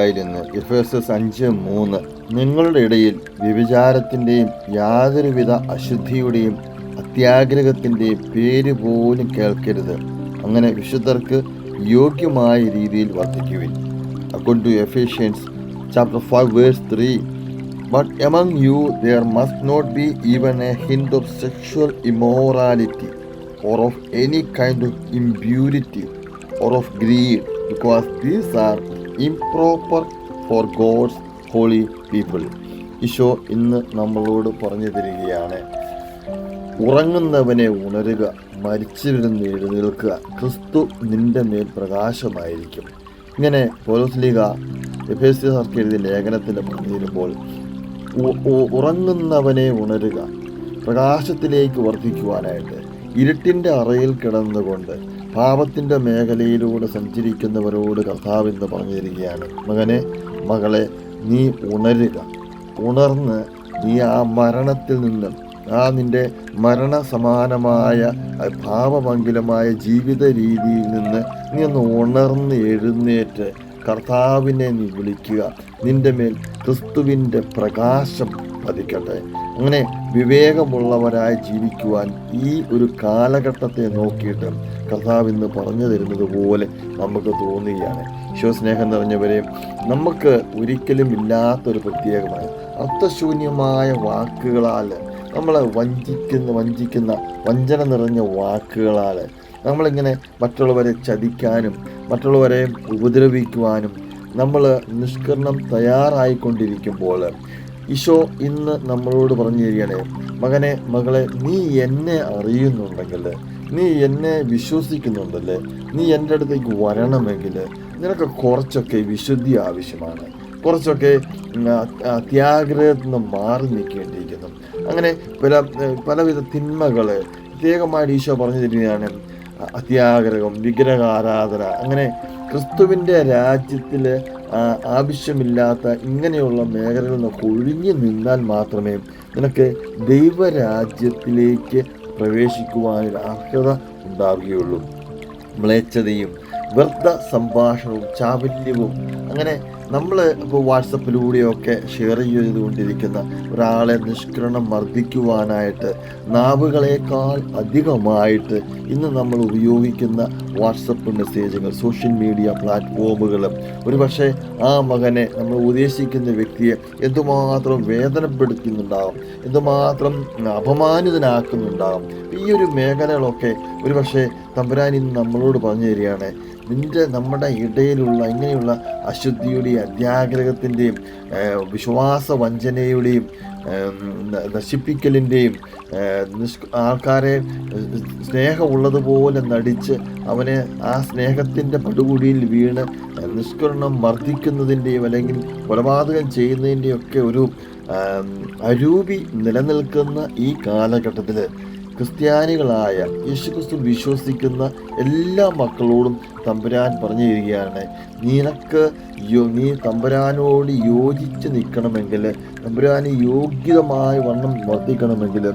പേടിയായിരുന്നു F S S അഞ്ച് മൂന്ന്. നിങ്ങളുടെ ഇടയിൽ വ്യഭിചാരത്തിന്റെയും യാതൊരുവിധ അശുദ്ധിയുടെയും അത്യാഗ്രഹത്തിന്റെയും പേര് പോലും കേൾക്കരുത്. അങ്ങനെ വിശുദ്ധർക്ക് യോഗ്യമായ രീതിയിൽ വർദ്ധിക്കുവിൻ according to Ephesians chapter five verse three but among you there must not be even a hint of sexual immorality or of any kind of impurity or of greed because these are improper for God's holy people Isho ഇന്ന് നമ്മളോട് പറഞ്ഞു തരികയാണ് ഉറങ്ങുന്നവനെ ഉണരുക മരിച്ചിരുന്ന് എഴുന്നേൽക്കുക. ക്രിസ്തു നിന്റെ മേൽ പ്രകാശമായിരിക്കും. ഇങ്ങനെ പോലോസ്ലിക എഫേസ്യർക്ക് എഴുതിയ ലേഖനത്തിൽ പറഞ്ഞിരുമ്പോൾ ഉറങ്ങുന്നവനെ ഉണരുക പ്രകാശത്തിലേക്ക് വർദ്ധിക്കുവാനായിട്ട് ഇരുട്ടിന്റെ അറയിൽ കിടന്നുകൊണ്ട് പാപത്തിന്റെ മേഖലയിലൂടെ സഞ്ചരിക്കുന്നവരോട് കർത്താവ് എന്ന് പറഞ്ഞു തരികയാണ് മകനെ മകളെ നീ ഉണരുക. ഉണർന്ന് നീ ആ മരണത്തിൽ നിന്നും ആ നിന്റെ മരണസമാനമായ ഭാവമംഗലമായ ജീവിത രീതിയിൽ നിന്ന് നീ ഒന്ന് ഉണർന്ന് എഴുന്നേറ്റ് കർത്താവിനെ നീ വിളിക്കുക. നിന്റെ മേൽ ക്രിസ്തുവിന്റെ പ്രകാശം പതിക്കട്ടെ. അങ്ങനെ വിവേകമുള്ളവരായി ജീവിക്കുവാൻ ഈ ഒരു കാലഘട്ടത്തെ നോക്കിയിട്ട് കർത്താവ് ഇന്ന് പറഞ്ഞു തരുന്നത് പോലെ നമുക്ക് തോന്നുകയാണ്. ഈശോസ്നേഹം നിറഞ്ഞവരെ നമുക്ക് ഒരിക്കലും ഇല്ലാത്തൊരു പ്രത്യേകമായ അർത്ഥശൂന്യമായ വാക്കുകളാൽ നമ്മളെ വഞ്ചിക്കുന്ന വഞ്ചിക്കുന്ന വഞ്ചന നിറഞ്ഞ വാക്കുകളാൽ നമ്മളിങ്ങനെ മറ്റുള്ളവരെ ചതിക്കാനും മറ്റുള്ളവരെ ഉപദ്രവിക്കുവാനും നമ്മൾ നിഷ്കരണം തയ്യാറായിക്കൊണ്ടിരിക്കുമ്പോൾ ഈശോ ഇന്ന് നമ്മളോട് പറഞ്ഞു തരികയാണ് മകനെ മകളെ നീ എന്നെ അറിയുന്നുണ്ടെങ്കിൽ നീ എന്നെ വിശ്വസിക്കുന്നുണ്ടല്ലേ? നീ എന്റെ അടുത്തേക്ക് വരണമെങ്കിൽ നിനക്ക് കുറച്ചൊക്കെ വിശുദ്ധി ആവശ്യമാണ്. കുറച്ചൊക്കെ ത്യാഗ്രഹത്തിൽ നിന്ന് മാറി നിൽക്കേണ്ടിയിരിക്കുന്നു. അങ്ങനെ പല പലവിധ തിന്മകൾ പ്രത്യേകമായിട്ട് ഈശോ പറഞ്ഞു തരികയാണ് അത്യാഗ്രഹം വിഗ്രഹാരാധന അങ്ങനെ ക്രിസ്തുവിന്റെ രാജ്യത്തിൽ ആവശ്യമില്ലാത്ത ഇങ്ങനെയുള്ള മേഖലകളിൽ നിന്നൊക്കെ ഒഴിഞ്ഞു നിന്നാൽ മാത്രമേ നിനക്ക് ദൈവരാജ്യത്തിലേക്ക് പ്രവേശിക്കുവാനൊരു അർഹത ഉണ്ടാവുകയുള്ളൂ. മ്ലേച്ഛതയും വ്യർത്ഥ സംഭാഷണവും ചാവല്യവും അങ്ങനെ നമ്മൾ ഇപ്പോൾ വാട്സപ്പിലൂടെയൊക്കെ ഷെയർ ചെയ്തുകൊണ്ടിരിക്കുന്ന ഒരാളെ നിഷ്കരണം മർദ്ദിക്കുവാനായിട്ട് നാവുകളേക്കാൾ അധികമായിട്ട് ഇന്ന് നമ്മൾ ഉപയോഗിക്കുന്ന വാട്സപ്പ് മെസ്സേജുകൾ സോഷ്യൽ മീഡിയ പ്ലാറ്റ്ഫോമുകളും ഒരുപക്ഷെ ആ മകനെ നമ്മൾ ഉദ്ദേശിക്കുന്ന വ്യക്തിയെ എന്തുമാത്രം വേദനപ്പെടുത്തുന്നുണ്ടാവും എന്തുമാത്രം അപമാനിതനാക്കുന്നുണ്ടാവും. ഈ ഒരു മേഖലകളൊക്കെ ഒരുപക്ഷെ തമ്പുരാൻ ഇന്ന് നമ്മളോട് പറഞ്ഞു തരികയാണ്. നിന്റെ നമ്മുടെ ഇടയിലുള്ള ഇങ്ങനെയുള്ള അശുദ്ധിയുടെയും അത്യാഗ്രഹത്തിന്റെയും വിശ്വാസ വഞ്ചനയുടെയും നശിപ്പിക്കലിന്റെയും നിഷ് ആൾക്കാരെ സ്നേഹമുള്ളതുപോലെ നടിച്ച് അവനെ ആ സ്നേഹത്തിന്റെ പടുകുടിയിൽ വീണ് നിഷ്കരണം വർദ്ധിക്കുന്നതിന്റെയും അല്ലെങ്കിൽ കൊലപാതകം ചെയ്യുന്നതിന്റെയും ഒക്കെ ഒരു അരൂപി നിലനിൽക്കുന്ന ഈ കാലഘട്ടത്തിൽ ക്രിസ്ത്യാനികളായ യേശുക്രിസ്തു വിശ്വസിക്കുന്ന എല്ലാ മക്കളോടും തമ്പുരാൻ പറഞ്ഞു തരികയാണ്. നിനക്ക് നീ തമ്പുരാനോട് യോജിച്ച് നിൽക്കണമെങ്കിൽ തമ്പുരാന് യോഗ്യതമായ വണ്ണം വർദ്ധിക്കണമെങ്കിൽ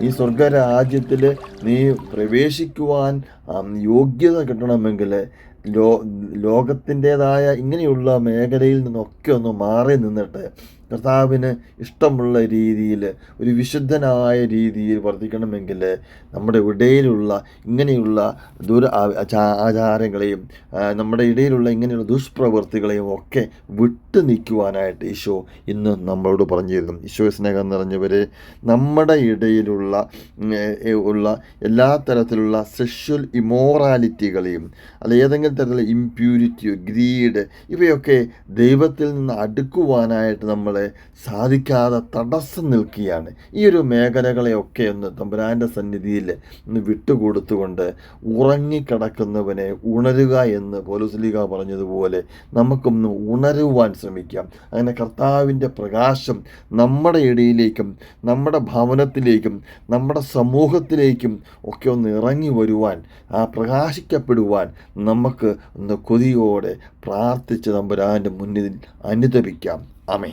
ഈ സ്വർഗരാജ്യത്തിൽ നീ പ്രവേശിക്കുവാൻ യോഗ്യത കിട്ടണമെങ്കിൽ ലോ ലോകത്തിന്റെതായ ഇങ്ങനെയുള്ള മേഖലയിൽ നിന്നൊക്കെ ഒന്ന് മാറി നിന്നിട്ട് കർത്താവിന് ഇഷ്ടമുള്ള രീതിയിൽ ഒരു വിശുദ്ധനായ രീതിയിൽ വർദ്ധിക്കണമെങ്കിൽ നമ്മുടെ ഇടയിലുള്ള ഇങ്ങനെയുള്ള ദുര ആചാരങ്ങളെയും നമ്മുടെ ഇടയിലുള്ള ഇങ്ങനെയുള്ള ദുഷ്പ്രവൃത്തികളെയും ഒക്കെ വിട്ടു നിൽക്കുവാനായിട്ട് ഈശോ ഇന്ന് നമ്മളോട് പറഞ്ഞു തരുന്നു ഈശോ സ്നേഹം നിറഞ്ഞവരെ നമ്മുടെ ഇടയിലുള്ള ഉള്ള എല്ലാ തരത്തിലുള്ള സെക്ഷൽ ഇമോറാലിറ്റികളെയും അല്ല ഏതെങ്കിലും തരത്തിലുള്ള ഇമ്പ്യൂരിറ്റിയോ ഗ്രീഡ് ഇവയൊക്കെ ദൈവത്തിൽ നിന്ന് അടുക്കുവാനായിട്ട് നമ്മളെ സാധിക്കാതെ തടസ്സം നിൽക്കുകയാണ്. ഈ ഒരു മേഖലകളെയൊക്കെ ഒന്ന് തമ്പുരാന്റെ സന്നിധിയിൽ ഒന്ന് വിട്ടുകൊടുത്തുകൊണ്ട് ഉറങ്ങിക്കിടക്കുന്നവനെ ഉണരുക എന്ന് പോലീസ്ലീഗ പറഞ്ഞതുപോലെ നമുക്കൊന്ന് ഉണരുവാൻ ശ്രമിക്കാം. അങ്ങനെ കർത്താവിന്റെ പ്രകാശം നമ്മുടെ ഇടയിലേക്കും നമ്മുടെ ഭവനത്തിലേക്കും നമ്മുടെ സമൂഹത്തിലേക്കും ഒക്കെ ഒന്ന് ഇറങ്ങി വരുവാൻ ആ പ്രകാശിക്കപ്പെടുവാൻ നമുക്ക് ഒന്ന് കൊതിയോടെ പ്രാർത്ഥിച്ച് തമ്പുരാന്റെ മുന്നിൽ അനുദപിക്കാം. അമേ